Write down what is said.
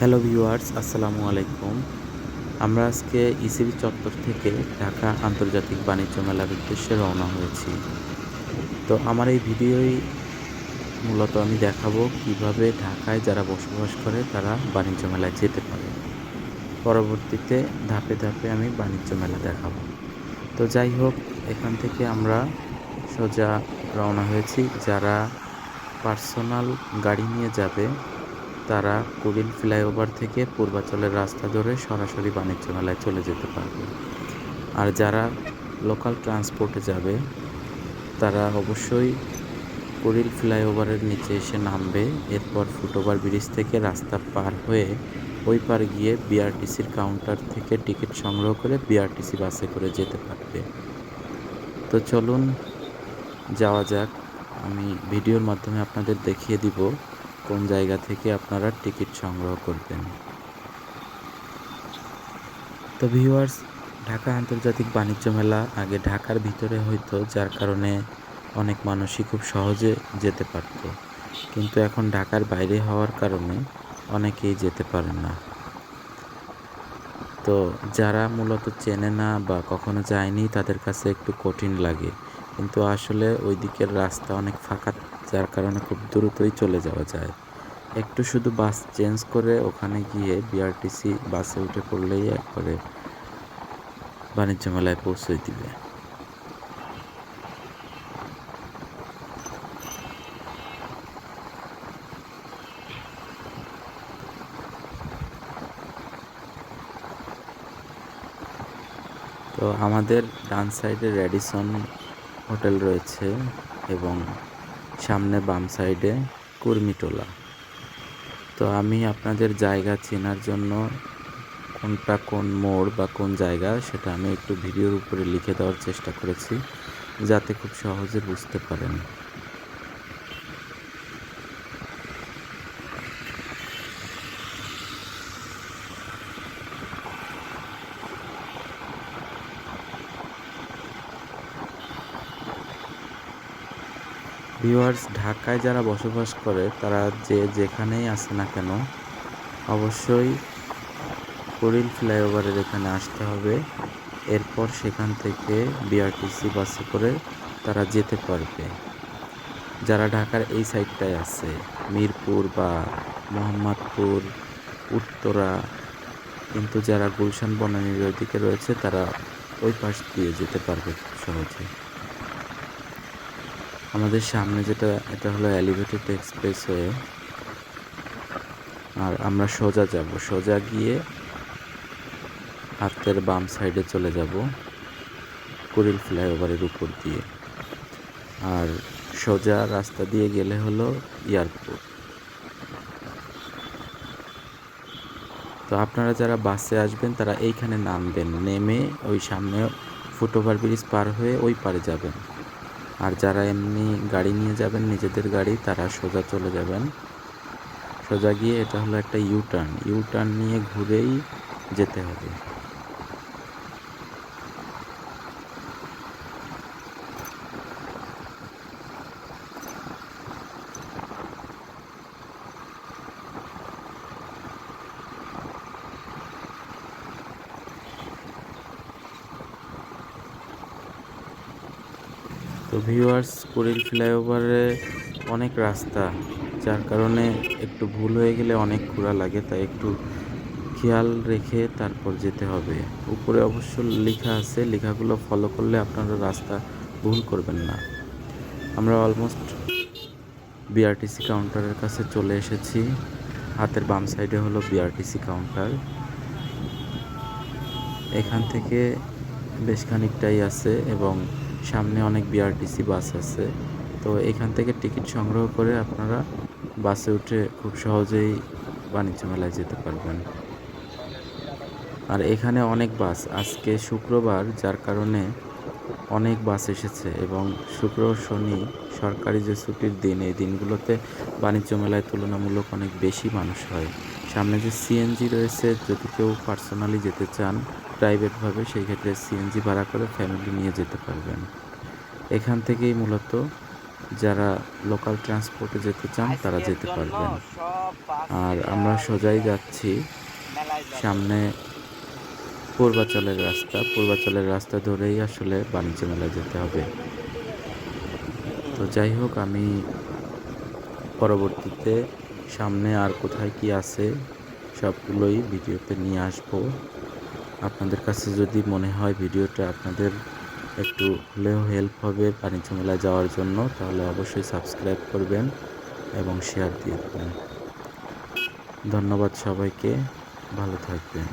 Hello viewers, আসসালামু আলাইকুম। আমরা আজকে ইসিবি চত্বর থেকে ঢাকা আন্তর্জাতিক বাণিজ্য মেলার উদ্দেশ্যে রওনা হয়েছি। তো আমার এই ভিডিওই মূলত আমি দেখাবো কীভাবে ঢাকায় যারা বসবাস করে তারা বাণিজ্য মেলায় যেতে পারে। পরবর্তীতে ধাপে ধাপে আমি বাণিজ্য মেলা দেখাবো। তো যাই হোক, এখান থেকে আমরা সোজা রওনা হয়েছি। যারা পার্সোনাল গাড়ি নিয়ে যাবে তারা কুড়িল ফ্লাইওভার থেকে পূর্বাচলের রাস্তা ধরে সরাসরি বাণিজ্য মেলায় চলে যেতে পারবে। আর যারা লোকাল ট্রান্সপোর্টে যাবে, তারা অবশ্যই কুড়িল ফ্লাইওভারের নিচে এসে নামবে, এরপর ফুটওভার ব্রিজ থেকে রাস্তা পার হয়ে ওই পার গিয়ে বিআরটিসির কাউন্টার থেকে টিকিট সংগ্রহ করে বিআরটিসি বাসে করে যেতে পারবে। তো চলুন, যাওয়া যাক। আমি ভিডিওর মাধ্যমে আপনাদের দেখিয়ে দিব কোন জায়গা থেকে আপনারা টিকিট সংগ্রহ করবেন। তো ভিউয়ার্স ঢাকা আন্তর্জাতিক বাণিজ্য মেলা আগে ঢাকার ভিতরে হইতো, যার কারণে অনেক মানুষই খুব সহজে যেতে পারত। কিন্তু এখন ঢাকার বাইরে হওয়ার কারণে অনেকেই যেতে পারেন না। তো যারা মূলত চেনে না বা কখনো যায়নি, তাদের কাছে একটু কঠিন লাগে। কিন্তু আসলে ওই দিকের রাস্তা অনেক ফাঁকা যার কারণে খুব দ্রুতই চলে যাওয়া যায়। একটু শুধু বাস চেঞ্জ করে ওখানে গিয়ে বিআরটিসি বাসে উঠে পড়লেই একবারে বাণিজ্য মেলায় পৌঁছে দিবে। তো আমাদের ডান সাইডে র্যাডিসন হোটেল রয়েছে এবং সামনে বাম সাইডে কুর্মিটোলা তো আমি আপনাদের জায়গা চেনার জন্য কোনটা কোন মোড় বা কোন জায়গা সেটা আমি একটু ভিডিওর উপরে লিখে দেওয়ার চেষ্টা করেছি, যাতে খুব সহজে বুঝতে পারেন। ভিউয়ার্স, ঢাকায় যারা বসবাস করে, তারা যে যেখানেই আসে না কেন, অবশ্যই কুড়িল ফ্লাইওভারের এখানে আসতে হবে। এরপর সেখান থেকে বিআরটিসি বাসে করে তারা যেতে পারবে। যারা ঢাকার এই সাইডটায় আছে, মিরপুর বা মোহাম্মদপুর, উত্তরা, কিন্তু যারা গুলশান বনানীর ওইদিকে রয়েছে, তারা ওই পাশ দিয়ে যেতে পারবে সহজে। আমাদের সামনে যেটা, এটা হলো এলিভেটেড এক্সপ্রেসওয়ে আর আমরা সোজা যাব। সোজা গিয়ে হাতের বাম সাইডে চলে যাব কুড়িল ফ্লাইওভারের উপর দিয়ে। আর সোজা রাস্তা দিয়ে গেলে হলো এয়ারপোর্ট তো আপনারা যারা বাসে আসবেন, তারা এইখানে নামবেন। নেমে ওই সামনে ফুটওভার ব্রিজ পার হয়ে ওই পারে যাবেন। আর যারা এমনি গাড়ি নিয়ে যাবেন, নিজেদের গাড়ি, তারা সোজা চলে যাবেন। সোজা গিয়ে এটা হলো একটা ইউ টার্ন ইউ টার্ন নিয়ে ঘুরেই যেতে হবে। তো ভিউয়ার্স কুড়িল ফ্লাইওভারে অনেক রাস্তা, যার কারণে একটু ভুল হয়ে গেলে অনেক ঘোরা লাগে, তাই একটু খেয়াল রেখে তারপর যেতে হবে। উপরে অবশ্য লেখা আছে, লেখাগুলো ফলো করলে আপনারা রাস্তা ভুল করবেন না। আমরা অলমোস্ট বিআরটিসি কাউন্টারের কাছে চলে এসেছি। হাতের বাম সাইডে হলো বিআরটিসি কাউন্টার এখান থেকে বেশ খানিকটাই আছে এবং সামনে অনেক বিআরটিসি বাস আছে। তো এখান থেকে টিকিট সংগ্রহ করে আপনারা বাসে উঠে খুব সহজেই বাণিজ্য মেলায় যেতে পারবেন। আর এখানে অনেক বাস। আজকে শুক্রবার, যার কারণে অনেক বাস এসেছে এবং শুক্র শনি সরকারি যে ছুটির দিন, এই দিনগুলোতে বাণিজ্য মেলায় তুলনামূলক অনেক বেশি মানুষ হয়। সামনে যে সিএনজি রয়েছে, যদি কেউ পার্সোনালি যেতে চান প্রাইভেটভাবে সেই ক্ষেত্রে সিএনজি ভাড়া করে ফ্যামিলি নিয়ে যেতে পারবেন। এখান থেকেই মূলত যারা লোকাল ট্রান্সপোর্টে যেতে চান তারা যেতে পারবেন। আর আমরা সোজাই যাচ্ছি সামনে পূর্বাচলের রাস্তা। পূর্বাচলের রাস্তা ধরেই আসলে বাণিজ্য মেলা যেতে হবে। তো যাই হোক আমি পরবর্তীতে সামনে আর কোথায় কি আছে সবগুলোই ভিডিওতে নিয়ে আসব। আপনাদের কাছে যদি মনে হয় ভিডিওটা আপনাদের একটু হলেও হেল্প হবে বাণিজ্য মেলায় যাওয়ার জন্য, তাহলে অবশ্যই সাবস্ক্রাইব করবেন এবং শেয়ার দিয়ে দেবেন। ধন্যবাদ সবাইকে, ভালো থাকবেন।